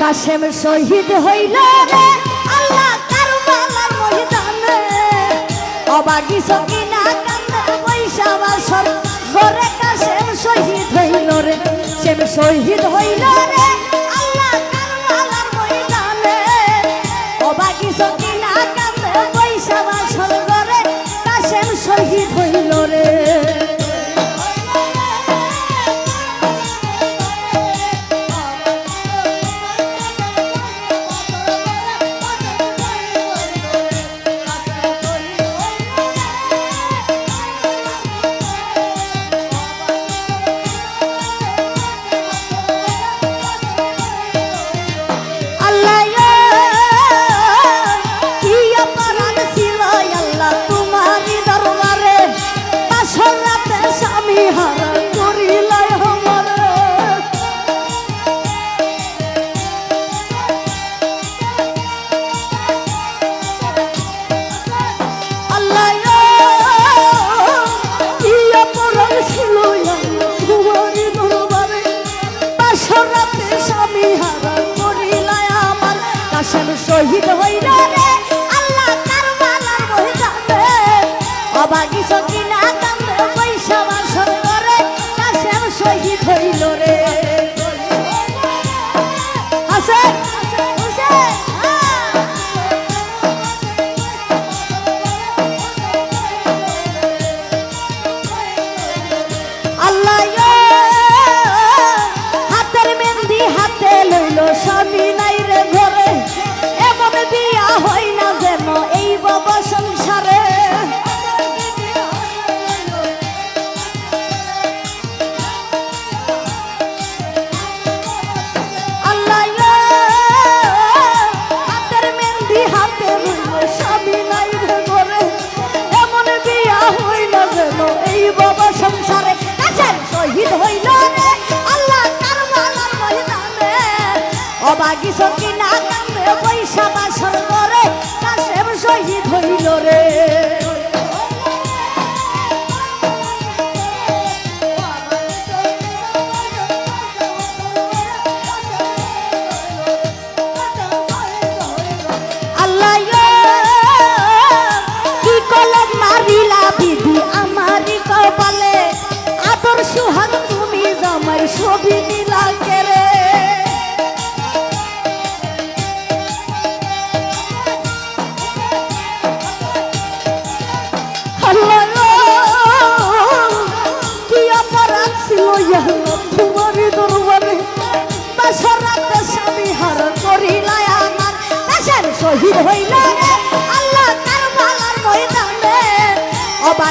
কাশেম শহীদ হইল রে। আল্লাহ কারবালার ময়দানে। অবাগি সকিনা কান্দে পয়সা বাসর ঘরে কাশেম শহীদ হইল রে। কাশেম শহীদ হইল রে। শহীদ হইল রে। আল্লাহ কারবালার ময়দানে। অবাগী সকিনা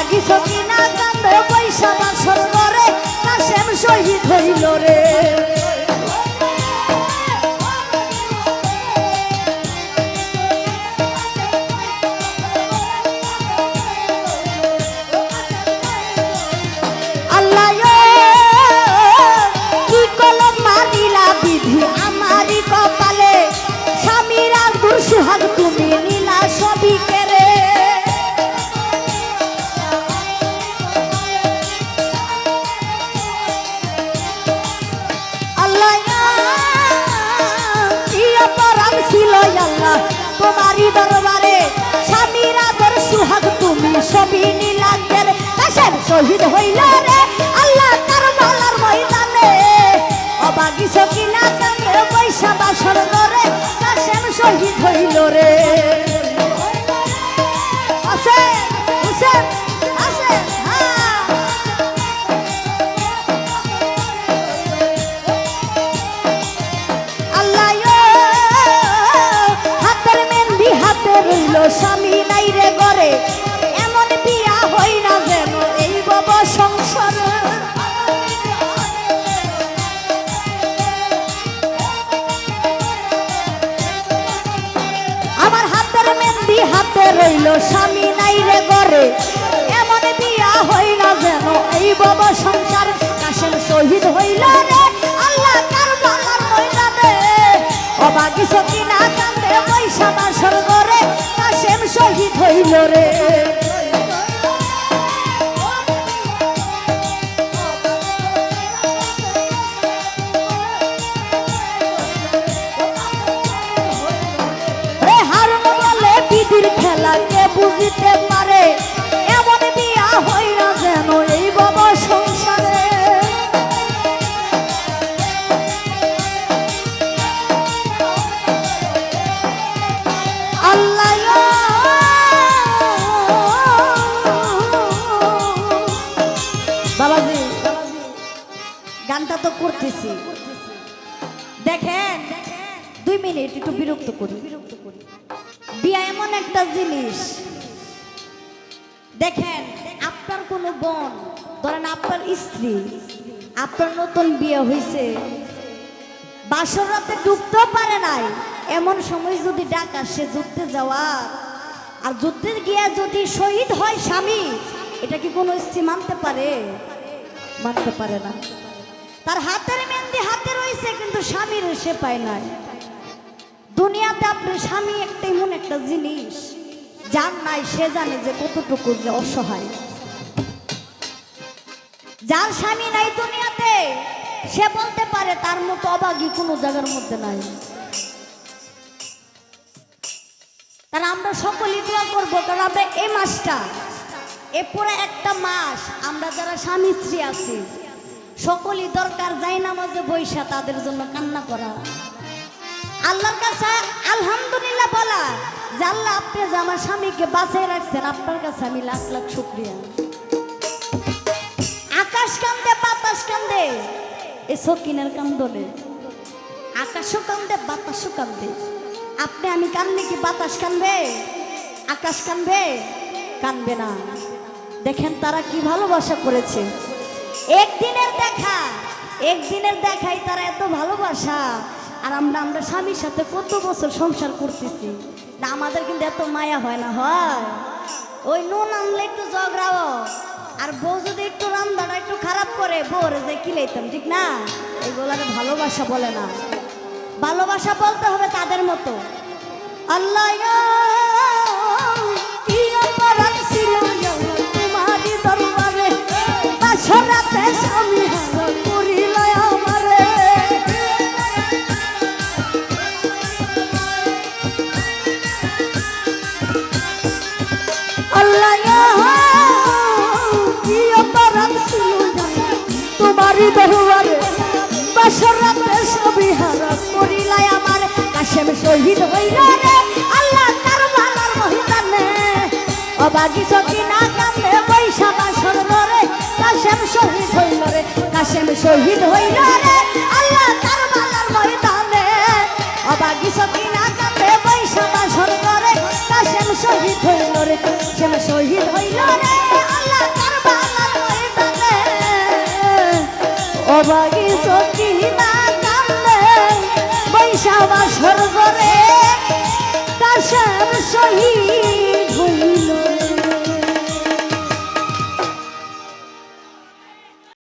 লাগিস কিনা নবী নীলাঙ্গের কাশেম শহীদ হইল রে। আল্লাহ তার ময়দানে। অবাগি সকি না পয়সা বাসর করে কাশেম শহীদ হইল রে। হ্যাঁ। স্বামী নাই রে গড়ে স্বামী নাই রে করে এমন বিয়া হইল যেন এই বাবা সংসার কাশেম শহীদ হইল রে। আল্লাহ কার বাবার হইল রে। অবাকি সকি না কান্দে পয়সা বাসর করে কাশেম শহীদ হইল রে। বুঝিতে পারে, এমন বিয়া হইরা যেন এই বাবা সংসারে। বাবাজি, গানটা তো করতেছি। দেখেন, দুই মিনিট একটু বিরক্ত করি বিরক্ত করি। বিয়া এমন একটা জিনিস দেখেন, আপনার কোনো বোন, ধরেন আপনার স্ত্রী, আপনার নতুন বিয়ে হয়েছে বাসর রাতে ডুবতেও পারে নাই। এমন সময় যদি ডাক আসে, যুদ্ধে যাওয়া আর যুদ্ধে গিয়ে যদি শহীদ হয় স্বামী, এটা কি কোনো স্ত্রী মানতে পারে? মানতে পারে না। তার হাতের মেহেন্দি হাতে রয়েছে, কিন্তু স্বামীর সে পায় নাই। দুনিয়াতে আপনার স্বামী একটা এমন একটা জিনিস। যার নাই, সে জানে যে কতটুকু যে অসহায়। যার স্বামী নাই দুনিয়াতে, সে বলতে পারে তার মতো অবাগী কোনো জায়গার মধ্যে নাই। তার আমরা সকলেই দোয়া করব, কারণ আমরা এই মাসটা, এ পুরো একটা মাস আমরা যারা স্বামী স্ত্রী আছি, সকলই দরকার যাই নামাজে বৈশা তাদের জন্য কান্না করা। আল্লাহর কাছে আলহামদুলিল্লাহ বলা আল্লাহ আপনি যে আমার স্বামীকে বাঁচিয়ে রাখছেন, আপনার কাছে আমি লাখ লাখ শুক্রিয়া। আকাশ কান্দে, বাতাস কান্দে, এ সকিনের কান্দনে। আকাশও কান্দে, বাতাসও কান্দে। আপনি আমি কান্দলে কি বাতাস কানবে আকাশ কানবে কানবে না। দেখেন তারা কি ভালোবাসা করেছে। একদিনের দেখা, একদিনের দেখাই তারা এত ভালোবাসা। আর আমরা আমরা স্বামীর সাথে কত বছর সংসার করতেছি? না, আমাদের কিন্তু এত মায়া হয় না, হয়। ওই নুন আনলে একটু ঝগড়াও আর বউ যদি একটু রান্নাটা একটু খারাপ করে বোর যে কিলাইতাম ঠিক না? এগুলার ভালোবাসা বলে না। ভালোবাসা বলতে হবে তাদের মতো। আল্লাহ তোমারই দরবারে বাসর রাতে স্বামী হারা করিলাই আমার কাশেম শহীদ হইল রে। আল্লাহ তার ভালার মহিদানে অবাগি সখী না কান্দে বৈশা বাসর রে কাশেম শহীদ হইল রে, কাশেম শহীদ হইল রে। আল্লাহ তার ভালার মহিদানে অবাগি সখী না কান্দে বৈশা বাসর রে কাশেম শহীদ হইল রে, কাশেম শহীদ হইল রে। অবাগি সখী না কান্দে বৈশাখ স্বর্গ